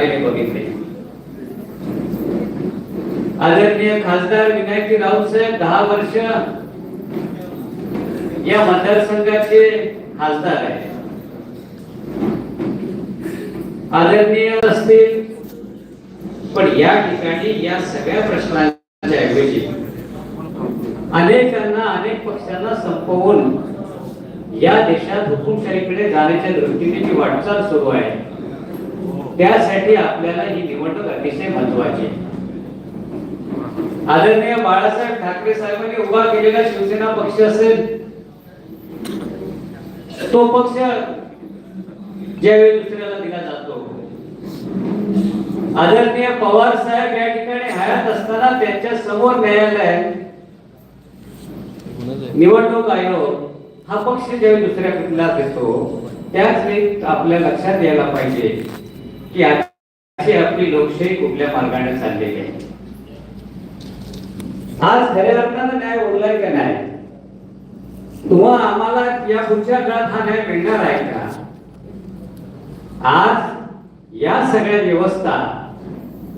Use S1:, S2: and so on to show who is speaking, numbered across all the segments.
S1: झालेले बघितले. आदरणीय खासदार विनायकजी राऊत साहेब दहा वर्ष या मतदारसंघाचे खासदार आहे आदरणीय असतील पण या ठिकाणी या सगळ्या प्रश्नांच्या ऐवजी अनेकांना अनेक पक्षांना संपवून या देशात हुकुमशाहीकडे जाण्याच्या दृष्टीने जी वाटचाल सुरू आहे त्यासाठी आपल्याला ही निवडणूक अतिशय महत्वाची आहे. आदरणीय बाळासाहेब ठाकरे साहेबांनी उभा केलेला शिवसेना पक्ष असेल तो पक्ष ज्यावेळी दुसऱ्याला दिला जातो. आदरणीय पवार साहेब या ठिकाणी हयात असताना त्यांच्यासमोर न्यायालय निवडणूक आयोग हा पक्ष ज्यावेळी दुसऱ्या कुठला देतो त्याच वेळी आपल्या लक्षात यायला पाहिजे. की आजची आपली लोकशाही कुठल्या मार्गाने चाललेली आहे? आज खऱ्या अर्थानं न्याय उरलाय का नाही? तुम्हा आम्हाला या पुढच्या काळात हा न्याय मिळणार आहे का? आज या सगळ्या व्यवस्था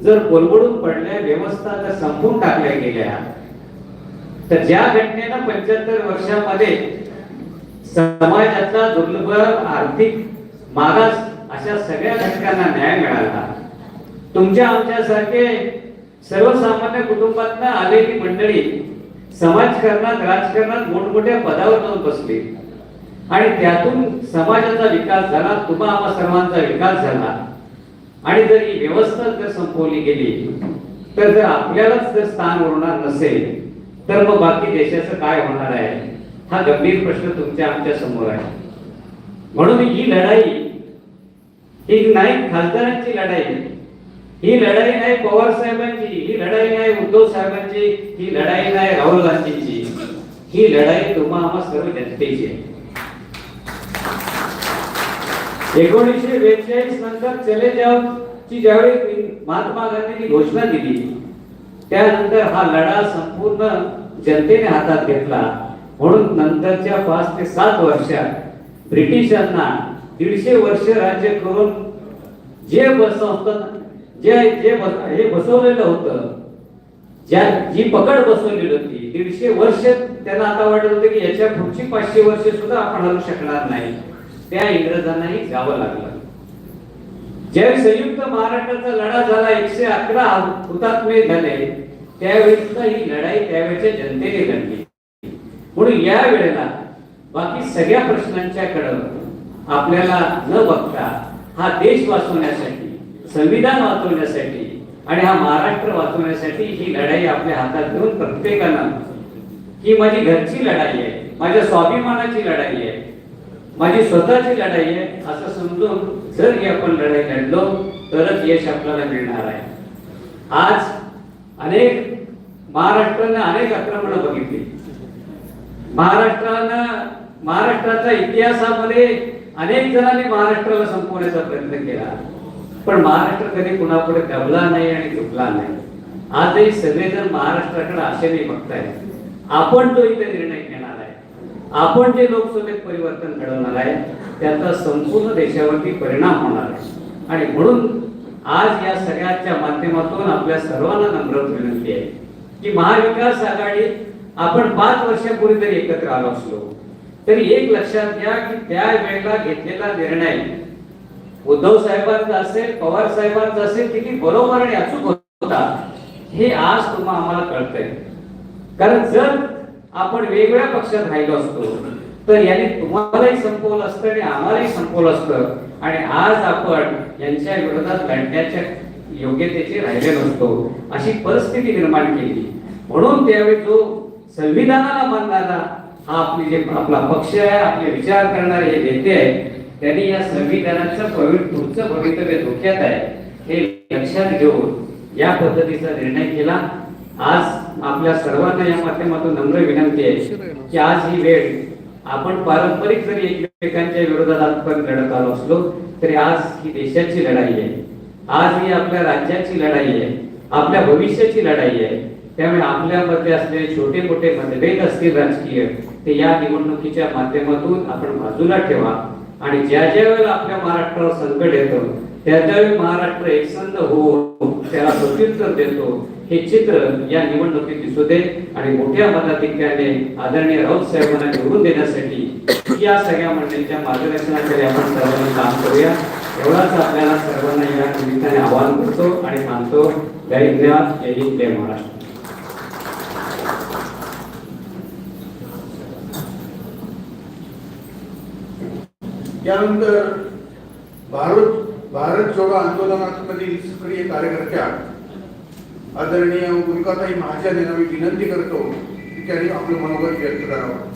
S1: जर बोलबडून पडल्या व्यवस्था जर संपून टाकल्या गेल्या तर ज्या घटनेनं पंच्याहत्तर वर्षामध्ये समाजातला दुर्लभ आर्थिक मागास आजच्या सगळ्या घटकांना न्याय मिळाला. तुमच्या आमच्यासारखे सर्वसामान्य कुटुंबातनं आलेली मंडळी समाजकारणात राजकारणात मोठमोठ्या पदावर जाऊन बसली. आणि त्यातून समाजाचा विकास झाला तुम्हा आम्हा सर्वांचा विकास झाला. आणि जर ही व्यवस्था जर संपवली गेली तर जर आपल्यालाच जर स्थान उरणार नसेल तर मग बाकी देशाचं काय होणार आहे? हा गंभीर प्रश्न तुमच्या आमच्यासमोर आहे. म्हणून ही लढाई ही नाही खासदारांची लढाई ही लढाई नाही पवार साहेबांची ही लढाई नाही उद्धव साहेबांची ही लढाई नाही राहुल गांधींची. ही लढाई तुम्हा आम्हा सर्व जनतेची आहे. एकोणीसशे बेचाळीस नंतर चले जाव ची ज्यावेळी महात्मा गांधींनी घोषणा दिली त्यानंतर हा लढा संपूर्ण जनतेने हातात घेतला. म्हणून नंतरच्या पाच ते सात वर्षात ब्रिटिशांना दीडशे वर्ष राज्य करून जे बसवतात जे जे बस- हे बसवलेलं होतं ज्या जी पकड बसवलेली होती दीडशे वर्ष त्यांना आता वाटत होतं की याच्या पुढची पाचशे वर्ष सुद्धा आपण हलू शकणार नाही. त्या इंग्रजांनाही जावं लागलं. ज्यावेळी संयुक्त महाराष्ट्राचा लढा झाला एकशे अकरा हुतात्मे झाले त्यावेळी सुद्धा ही लढाई त्यावेळेच्या जनतेने लढली. म्हणून या वेळेला बाकी सगळ्या प्रश्नांच्याकडं आपल्याला न बघता हा देश वाचवण्यासाठी संविधान वाचवण्यासाठी आणि हा महाराष्ट्र वाचवण्यासाठी ही लढाई आपल्या हातात घेऊन प्रत्येकानं ही माझी घरची लढाई आहे माझ्या स्वाभिमानाची लढाई आहे माझी स्वतःची लढाई आहे असं समजून जर ही आपण लढाई लढलो तरच यश आपल्याला मिळणार आहे. आज अनेक महाराष्ट्रानं अनेक आक्रमणं बघितली. महाराष्ट्रानं महाराष्ट्राच्या इतिहासामध्ये अनेक जणांनी महाराष्ट्राला संपवण्याचा प्रयत्न केला. पण महाराष्ट्र कधी कुणापुढे दबला नाही आणि झुकला नाही. आजही सगळेजण महाराष्ट्राकडे आशेने बघताय आपण जो इथे निर्णय घेणार आहे. आपण जे लोकसभेत परिवर्तन घडवणार आहे त्याचा संपूर्ण देशावरती परिणाम होणार आहे. आणि म्हणून आज या सगळ्याच्या माध्यमातून आपल्या सर्वांना नम्र विनंती आहे की महाविकास आघाडी आपण पाच वर्षापूर्वी तरी एकत्र आलो असलो. तरी एक लक्षात घ्या की त्या वेळेला घेतलेला निर्णय उद्धव साहेबांचा असेल पवार साहेबांचा असेल किती बरोबर आणि अचूक होता हे आज तुम्हाला आम्हाला कळतंय. कारण जर आपण वेगवेगळ्या पक्षात राहिलो असतो तर यांनी तुम्हालाही संपवलं असतं आणि आम्हालाही संपवलं असतं. आणि आज आपण यांच्या विरोधात लढण्याच्या योग्यतेचे राहिले नसतो अशी परिस्थिती निर्माण केली. म्हणून त्यावेळी जो संविधानाला मानणारा हा आपली जे आपला पक्ष आहे आपले विचार करणारे जे नेते आहेत त्यांनी या संविधानाचं पवित्र पुढचं भवितव्य धोक्यात आहे हे लक्षात घेऊन या पद्धतीचा निर्णय केला. आज आपल्या सर्वांना या माध्यमातून नम्र विनंती आहे की आज ही वेळ आपण पारंपरिक जरी एकमेकांच्या विरोधात आजपर्यंत लढत आलो असलो तरी आज ही देशाची लढाई आहे. आज ही आपल्या राज्याची लढाई आहे आपल्या भविष्याची लढाई आहे. त्यामुळे आपल्यामध्ये असलेले छोटे मोठे मतभेद असतील राजकीय ते या निवडणुकीच्या माध्यमातून आपण बाजूला ठेवा. आणि ज्या ज्या वेळेला आपल्या महाराष्ट्रावर संकट येतं त्याच्यावेळी महाराष्ट्र एकसंध होऊन त्याला प्रत्युत्तर देतो. हे चित्र या निवडणुकीत दिसू दे. आणि मोठ्या मताधिक्याने आदरणीय राऊत साहेबांना निवडून देण्यासाठी या सगळ्या मंडळींच्या मार्गदर्शनाखाली आपण सर्वांनी काम करूया. एवढाच आपल्याला सर्वांना या निमित्ताने आवाहन करतो आणि मानतो. जय हिंद जय हिंद जय महाराष्ट्र.
S2: यानंतर भारत भारत जोडो आंदोलनामधील सक्रिय कार्यकर्त्या आदरणीय गुलकाताई महाजन यांना मी विनंती करतो की त्यांनी आपलं मनोगत व्यक्त करावं.